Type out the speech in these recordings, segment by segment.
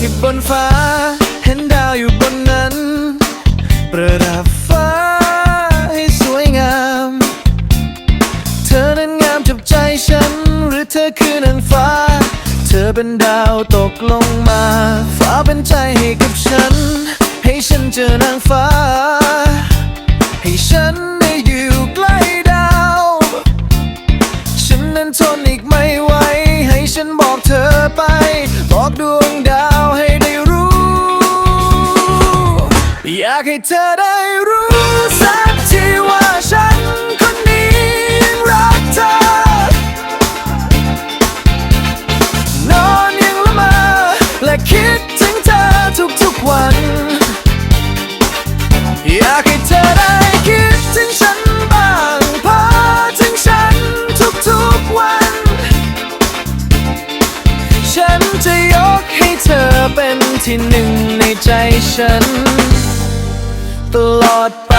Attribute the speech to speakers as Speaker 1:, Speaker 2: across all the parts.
Speaker 1: ที่บนฟ้า เห็นดาวอยู่บนนั้น ประดับฟ้าให้สวยงาม เธอนั้นงามจับใจฉัน หรือเธอคือนางฟ้า เธอเป็นดาวตกลงมา ฟ้าเป็นใจให้กับฉัน ให้ฉันเจอนางฟ้าากให้เธอได้รู้สักทีว่าฉันคนนี้ยังรักเธอ นอนยังละเมอและคิดถึงเธอทุกๆวัน อยากให้เธอได้คิดถึงฉันบ้างพาถึงฉันทุกๆวัน ฉันจะยกให้เธอเป็นที่หนึ่งในใจฉัน ตลอดไป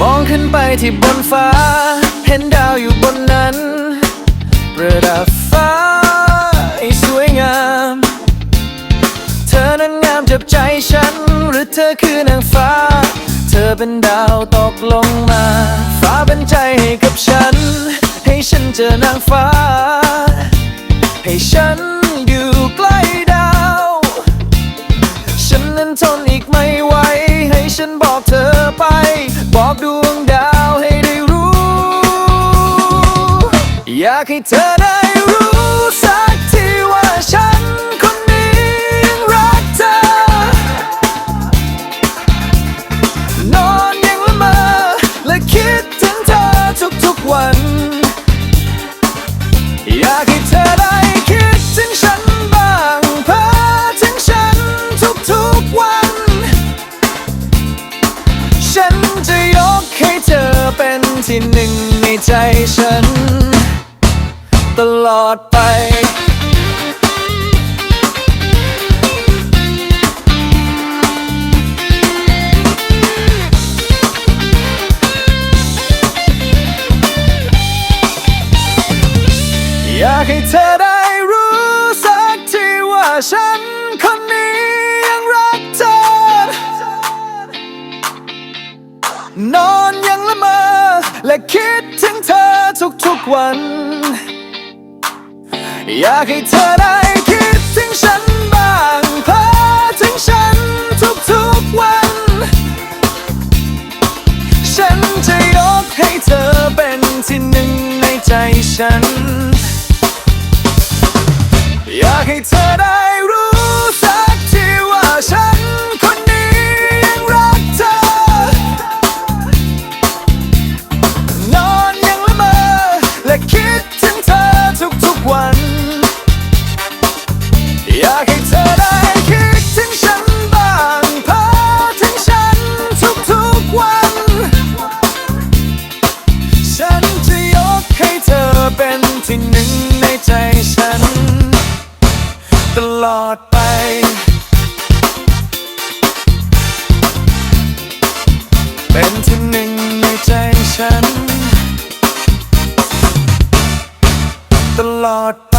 Speaker 1: มองขึ้นไปที่บนฟ้า เห็นดาวอยู่บนนั้น ประดับฟ้าให้สวยงาม เธอนั้นงามจับใจฉัน หรือเธอคือนางฟ้า เธอเป็นดาวตกลงมา ฟ้าเป็นใจให้กับฉัน ให้ฉันเจอนางฟ้า ให้ฉันอยู่ใกล้ดาว ฉันนั้นทนอีกไม่ไหว ให้ฉันบอกเธอไป บอกดวงดาวให้ได้รู้ อยากให้เธอ ที่หนึ่งในใจฉัน ตลอดไปอยากให้เธอได้รู้สักทีว่าฉันคน และคิดถึงเธอทุกๆวัน อยากให้เธอได้คิดถึงฉันบ้างเพาถึงฉันทุกๆวัน ฉันจะยกให้เธอเป็นที่หนึ่งในใจฉัน อยากให้เธอได้ อเป็นที่หนึ่งในใจฉัน ตลอดไปเป็นที่หนึ่งในใจฉัน ตลอด